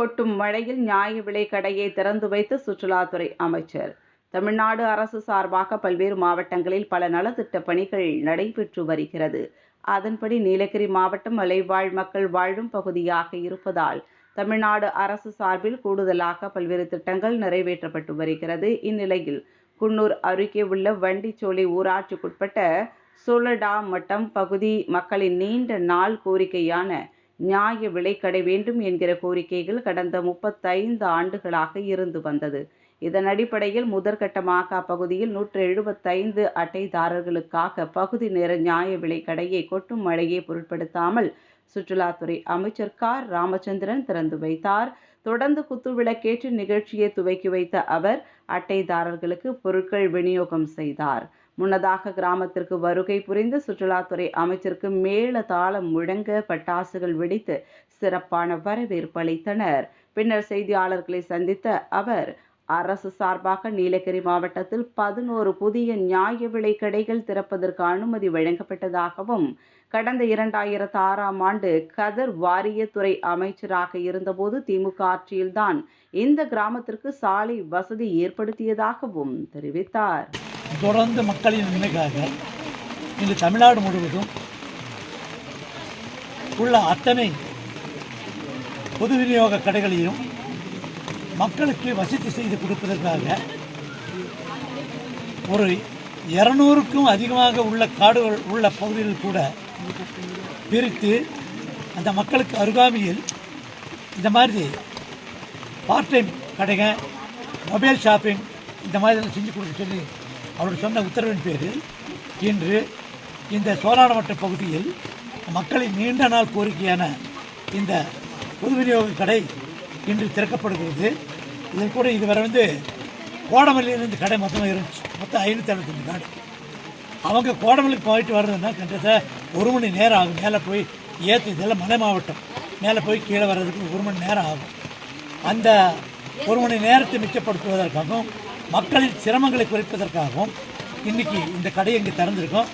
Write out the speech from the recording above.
கொட்டும் மழையில் நியாய விலை கடையை திறந்து வைத்து சுற்றுலாத்துறை அமைச்சர். தமிழ்நாடு அரசு சார்பாக பல்வேறு மாவட்டங்களில் பல நலத்திட்ட பணிகள் நடைபெற்று வருகிறது. அதன்படி நீலகிரி மாவட்டம் மலைவாழ் மக்கள் வாழும் பகுதியாக இருப்பதால் தமிழ்நாடு அரசு சார்பில் கூடுதலாக பல்வேறு திட்டங்கள் நிறைவேற்றப்பட்டு வருகிறது. இந்நிலையில் குன்னூர் அருகே உள்ள வண்டிச்சோலை ஊராட்சிக்குட்பட்ட சோழடா மட்டம் பகுதி மக்களின் நீண்ட நாள் கோரிக்கையான நியாய விலைக்கடை வேண்டும் என்கிற கோரிக்கைகள் கடந்த முப்பத்தைந்து ஆண்டுகளாக இருந்து வந்தது. இதன் அடிப்படையில் முதற்கட்டமாக அப்பகுதியில் நூற்று எழுபத்தைந்து அட்டைதாரர்களுக்காக பகுதி நேர நியாய விலைக்கடையை கொட்டும் மழையை பொருட்படுத்தாமல் சுற்றுலாத்துறை அமைச்சர் கார் ராமச்சந்திரன் திறந்து வைத்தார். தொடர்ந்து குத்துவிளக்கேற்று நிகழ்ச்சியை துவக்கி வைத்த அவர் அட்டைதாரர்களுக்கு பொருட்கள் விநியோகம் செய்தார். முன்னதாக கிராமத்திற்கு வருகை புரிந்த சுற்றுலாத்துறை அமைச்சருக்கு மேல தாளம் முழங்க பட்டாசுகள் வெடித்து சிறப்பான வரவேற்பு அளித்தனர். பின்னர் செய்தியாளர்களை சந்தித்த அவர் அரசு சார்பாக நீலகிரி மாவட்டத்தில் பதினோரு புதிய நியாய விலை கடைகள் திறப்பதற்கு அனுமதி வழங்கப்பட்டதாகவும் கடந்த இரண்டாயிரத்து ஆறாம் ஆண்டு கதர் வாரியத்துறை அமைச்சராக இருந்தபோது திமுக ஆட்சியில்தான் இந்த கிராமத்திற்கு சாலை வசதி ஏற்படுத்தியதாகவும் தெரிவித்தார். தொடர்ந்து மக்களின் நன்மைக்காக இன்று தமிழ்நாடு முழுவதும் உள்ள அத்தனை பொது விநியோக கடைகளையும் மக்களுக்கு வசதி செய்து கொடுப்பதற்காக ஒரு இரநூறுக்கும் அதிகமாக உள்ள காடுகள் உள்ள பகுதிகள் கூட பிரித்து அந்த மக்களுக்கு அருகாமையில் இந்த மாதிரி பார்ட் டைம் கடைங்க மொபைல் ஷாப்பிங் இந்த மாதிரி செஞ்சு கொடுக்க சொல்லி அவர் சொன்ன உத்தரவின் பேரில் இன்று இந்த சோழானவட்ட பகுதியில் மக்களின் நீண்ட நாள் கோரிக்கையான இந்த பொது விநியோக கடை இன்று திறக்கப்படுகிறது. இதில் கூட இதுவரை வந்து கோடமல்லியிலிருந்து கடை மொத்தமாக இருந்துச்சு. மொத்தம் ஐநூற்றி அறுபத்தஞ்சு நாடு. அவங்க கோடமல்லிக்கு போயிட்டு வர்றதுன்னா கிட்டத்தட்ட ஒரு மணி நேரம் ஆகும். மேலே போய் ஏற்று இதெல்லாம் மலை மாவட்டம். மேலே போய் கீழே வர்றதுக்கு ஒரு மணி நேரம் ஆகும். அந்த ஒரு மணி நேரத்தை மிச்சப்படுத்துவதற்காகவும் மக்களின் சிரமங்களை குறைப்பதற்காகவும் இன்னைக்கு இந்த கடை இங்கே திறந்திருக்கோம்.